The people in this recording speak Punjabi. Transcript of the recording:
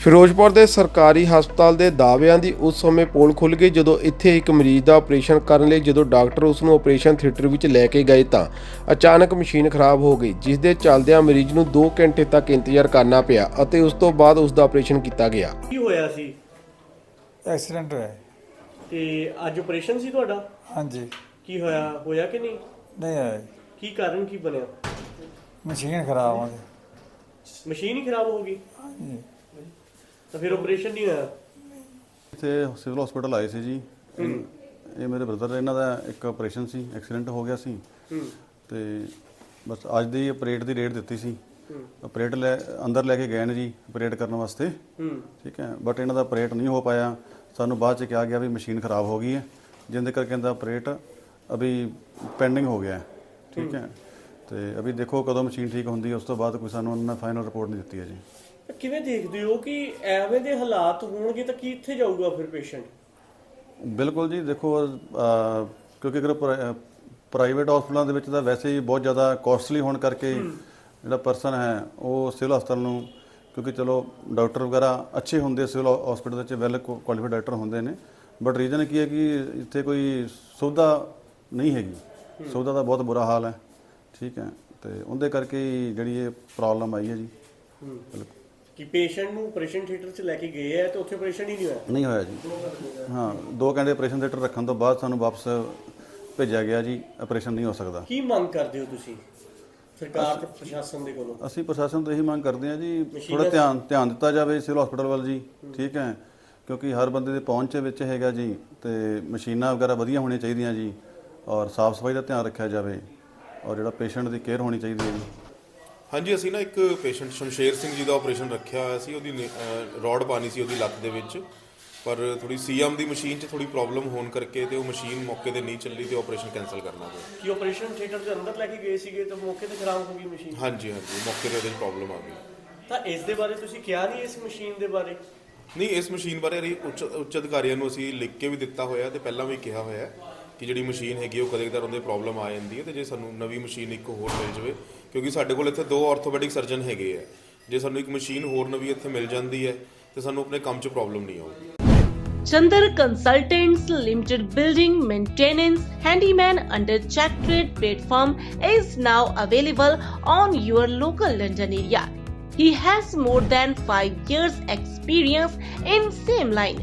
ਫਿਰੋਜ਼ਪੁਰ ਦੇ ਸਰਕਾਰੀ ਹਸਪਤਾਲ ਦੇ ਦਾਅਵਿਆਂ ਦੀ ਉਸ ਸਮੇਂ ਪੋਲ ਖੁੱਲ ਗਈ ਜਦੋਂ ਇੱਥੇ ਇੱਕ ਮਰੀਜ਼ ਦਾ ਆਪਰੇਸ਼ਨ ਕਰਨ ਲਈ ਜਦੋਂ ਡਾਕਟਰ ਉਸ ਨੂੰ ਆਪਰੇਸ਼ਨ ਥੀਏਟਰ ਵਿੱਚ ਲੈ ਕੇ ਗਏ ਤਾਂ ਅਚਾਨਕ ਮਸ਼ੀਨ ਖਰਾਬ ਹੋ ਗਈ ਜਿਸ ਦੇ ਚੱਲਦਿਆਂ ਮਰੀਜ਼ ਨੂੰ 2 ਘੰਟੇ ਤੱਕ ਇੰਤਜ਼ਾਰ ਕਰਨਾ ਪਿਆ ਅਤੇ ਉਸ ਤੋਂ ਬਾਅਦ ਉਸ ਦਾ ਆਪਰੇਸ਼ਨ ਕੀਤਾ ਗਿਆ। ਕੀ ਹੋਇਆ ਸੀ? ਐਕਸੀਡੈਂਟ ਹੋਇਆ। ਹੈ। ਤੇ ਅੱਜ ਆਪਰੇਸ਼ਨ ਸੀ ਤੁਹਾਡਾ? ਹਾਂਜੀ। ਕੀ ਹੋਇਆ? ਹੋਇਆ ਕਿ ਨਹੀਂ? ਨਹੀਂ ਆਇਆ ਜੀ। ਕੀ ਕਾਰਨ ਕੀ ਬਣਿਆ? ਮਸ਼ੀਨ ਖਰਾਬ ਆ ਗਈ। ਮਸ਼ੀਨ ਹੀ ਖਰਾਬ ਹੋ ਗਈ? ਹਾਂਜੀ। ਤਾਂ ਫਿਰ ਆਪਰੇਸ਼ਨ ਨਹੀਂ ਹੋਇਆ? ਇੱਥੇ ਸਿਵਲ ਹਸਪੀਟਲ ਆਏ ਸੀ ਜੀ। ਇਹ ਮੇਰੇ ਬ੍ਰਦਰ ਇਹਨਾਂ ਦਾ ਇੱਕ ਆਪਰੇਸ਼ਨ ਸੀ ਐਕਸੀਡੈਂਟ ਹੋ ਗਿਆ ਸੀ। ਤੇ ਬਸ ਅੱਜ ਦੀ ਆਪਰੇਟ ਦੀ ਰੇਟ ਦਿੱਤੀ ਸੀ। ਆਪਰੇਟ ਲੈ ਅੰਦਰ ਲੈ ਕੇ ਗਏ ਨੇ ਜੀ ਆਪਰੇਟ ਕਰਨ ਵਾਸਤੇ। ਠੀਕ ਹੈ ਬਟ ਇਹਨਾਂ ਦਾ ਆਪਰੇਟ ਨਹੀਂ ਹੋ ਪਾਇਆ। ਸਾਨੂੰ ਬਾਅਦ ਚ ਕਿਹਾ ਗਿਆ ਵੀ ਮਸ਼ੀਨ ਖਰਾਬ ਹੋ ਗਈ ਹੈ। ਜਿਹਦੇ ਕਰਕੇ ਇਹਦਾ ਆਪਰੇਟ ਅਭੀ ਪੈਂਡਿੰਗ ਹੋ ਗਿਆ ਹੈ। ਠੀਕ ਹੈ। ਤੇ ਅਭੀ ਦੇਖੋ ਕਦੋਂ ਮਸ਼ੀਨ ਠੀਕ ਹੁੰਦੀ ਹੈ ਉਸ ਤੋਂ ਬਾਅਦ ਕੋਈ ਸਾਨੂੰ ਉਹਨਾਂ ਨੇ ਫਾਈਨਲ ਰਿਪੋਰਟ ਨਹੀਂ ਦਿੱਤੀ ਹੈ ਜੀ। ਕਿਵੇਂ ਦੇਖਦੇ ਹੋ ਕਿ ਐਵੇਂ ਦੇ ਹਾਲਾਤ ਹੋਣਗੇ ਤਾਂ ਕੀ ਇੱਥੇ ਜਾਊਗਾ ਫਿਰ ਪੇਸ਼ੈਂਟ? ਬਿਲਕੁਲ ਜੀ ਦੇਖੋ ਅਹ, ਕਿਉਂਕਿ ਅਗਰ ਪ੍ਰਾਈਵੇਟ ਹਸਪਤਾਲਾਂ ਦੇ ਵਿੱਚ ਤਾਂ ਵੈਸੇ ਹੀ ਬਹੁਤ ਜ਼ਿਆਦਾ ਕਾਸਟਲੀ ਹੋਣ ਕਰਕੇ ਜਿਹੜਾ ਪਰਸਨ ਹੈ ਉਹ ਸਿਵਲ ਹਸਪਤਾਲ ਨੂੰ ਕਿਉਂਕਿ ਚਲੋ ਡਾਕਟਰ ਵਗੈਰਾ ਅੱਛੇ ਹੁੰਦੇ ਸਿਵਲ ਹਸਪੀਟਲ ਵਿੱਚ ਵੈਲ ਕੁਆਲੀਫਾਈਡ ਡਾਕਟਰ ਹੁੰਦੇ ਨੇ। ਬਟ ਰੀਜ਼ਨ ਕੀ ਹੈ ਕਿ ਇੱਥੇ ਕੋਈ ਸੁਵਿਧਾ ਨਹੀਂ ਹੈਗੀ। ਸੁਵਿਧਾ ਦਾ ਬਹੁਤ ਬੁਰਾ ਹਾਲ ਹੈ। ਠੀਕ ਹੈ ਤੇ ਉਹਦੇ ਕਰਕੇ ਹੀ ਜਿਹੜੀ ਇਹ ਪ੍ਰੋਬਲਮ ਆਈ ਹੈ ਜੀ। ਬਿਲਕੁਲ। ਕਿ ਪੇਸ਼ੈਂਟ ਨੂੰ ਆਪਰੇਸ਼ਨ ਥੀਏਟਰ 'ਚ ਲੈ ਕੇ ਗਏ ਆ ਤੇ ਉੱਥੇ ਆਪਰੇਸ਼ਨ ਹੀ ਨਹੀਂ ਹੋਇਆ? ਨਹੀਂ ਹੋਇਆ ਜੀ। ਹਾਂ 2 ਘੰਟੇ ਆਪਰੇਸ਼ਨ ਥੀਏਟਰ ਰੱਖਣ ਤੋਂ ਬਾਅਦ ਸਾਨੂੰ ਵਾਪਸ ਭੇਜਿਆ ਗਿਆ ਜੀ ਆਪਰੇਸ਼ਨ ਨਹੀਂ ਹੋ ਸਕਦਾ। ਕੀ ਮੰਗ ਕਰਦੇ ਹੋ ਤੁਸੀਂ? ਸਰਕਾਰ ਤੇ ਪ੍ਰਸ਼ਾਸਨ ਦੇ ਕੋਲੋਂ? ਅਸੀਂ ਪ੍ਰਸ਼ਾਸਨ ਤੋਂ ਇਹੀ ਮੰਗ ਕਰਦੇ ਹਾਂ ਜੀ ਥੋੜਾ ਧਿਆਨ ਧਿਆਨ ਦਿੱਤਾ ਜਾਵੇ ਸਿਵਲ ਹਸਪੀਟਲ ਵੱਲ ਜੀ ਠੀਕ ਹੈ। ਕਿਉਂਕਿ ਹਰ ਬੰਦੇ ਦੇ ਪਹੁੰਚ ਦੇ ਵਿੱਚ ਹੈਗਾ ਜੀ ਤੇ ਮਸ਼ੀਨਾਂ ਵਗੈਰਾ ਵਧੀਆ ਹੋਣੀਆਂ ਚਾਹੀਦੀਆਂ ਜੀ ਔਰ ਸਾਫ਼ ਸਫ਼ਾਈ ਦਾ ਧਿਆਨ ਰੱਖਿਆ ਜਾਵੇ ਔਰ ਜਿਹੜਾ ਪੇਸ਼ੈਂਟ ਦੀ ਕੇਅਰ ਹੋਣੀ ਚਾਹੀਦੀ ਹੈ ਜੀ। ਹਾਂਜੀ ਅਸੀਂ ਨਾ ਇੱਕ ਪੇਸ਼ੈਂਟ ਸ਼ਮਸ਼ੇਰ ਸਿੰਘ ਜੀ ਦਾ ਆਪਰੇਸ਼ਨ ਰੱਖਿਆ ਹੋਇਆ ਸੀ ਉਹਦੀ ਰੋਡ ਪਾਣੀ ਸੀ ਉਹਦੀ ਲੱਤ ਦੇ ਵਿੱਚ। ਪਰ ਥੋੜੀ ਸੀਐਮ ਦੀ ਮਸ਼ੀਨ 'ਚ ਥੋੜੀ ਪ੍ਰੋਬਲਮ ਹੋਣ ਕਰਕੇ ਤੇ ਉਹ ਮਸ਼ੀਨ ਮੌਕੇ ਤੇ ਨਹੀਂ ਚੱਲੀ ਤੇ ਆਪਰੇਸ਼ਨ ਕੈਨਸਲ ਕਰਨਾ ਪਿਆ। ਕਿ ਆਪਰੇਸ਼ਨ ਥੀਏਟਰ ਦੇ ਅੰਦਰ ਲੈ ਕੇ ਗਏ ਸੀਗੇ ਤਾਂ ਮੌਕੇ ਤੇ ਖਰਾਬ ਹੋ ਗਈ ਮਸ਼ੀਨ? ਹਾਂਜੀ ਹਾਂਜੀ ਮੌਕੇ ਤੇ ਉਹਦੇ 'ਚ ਪ੍ਰੋਬਲਮ ਆ ਗਈ। ਤਾਂ ਇਸ ਦੇ ਬਾਰੇ ਤੁਸੀਂ ਕਿਹਾ ਨਹੀਂ ਇਸ ਮਸ਼ੀਨ ਦੇ ਬਾਰੇ? ਨਹੀਂ ਇਸ ਮਸ਼ੀਨ ਬਾਰੇ ਅਸੀਂ ਉੱਚ ਉੱਚ ਅਧਿਕਾਰੀਆਂ ਨੂੰ ਅਸੀਂ ਲਿਖ ਕੇ ਵੀ ਦਿੱਤਾ ਹੋਇਆ ਤੇ ਪਹਿਲਾਂ ਵੀ ਕਿਹਾ ਹੋਇਆ। ਹੈ ਕਿ ਜਿਹੜੀ ਮਸ਼ੀਨ ਹੈਗੀ ਉਹ ਕਦੇ ਕਦਾਰ ਉਹਦੇ ਪ੍ਰੋਬਲਮ ਆ ਜਾਂਦੀ ਹੈ ਤੇ ਜੇ ਸਾਨੂੰ ਨਵੀਂ ਮਸ਼ੀਨ ਇੱਕ ਹੋਰ ਮਿਲ ਜਾਵੇ ਕਿਉਂਕਿ ਸਾਡੇ ਕੋਲ ਇੱਥੇ ਦੋ ਆਰਥੋਪੈਡਿਕ ਸਰਜਨ ਹੈਗੇ ਆ ਜੇ ਸਾਨੂੰ ਇੱਕ ਮਸ਼ੀਨ ਹੋਰ ਨਵੀਂ ਇੱਥੇ ਮਿਲ ਜਾਂਦੀ ਹੈ ਤੇ ਸਾਨੂੰ ਆਪਣੇ ਕੰਮ 'ਚ ਪ੍ਰੋਬਲਮ ਨਹੀਂ ਆਊਗੀ Chandar Consultants Limited Building Maintenance Handyman under Check Trade platform is now available on your local London area. He has more than 5 years experience in same line.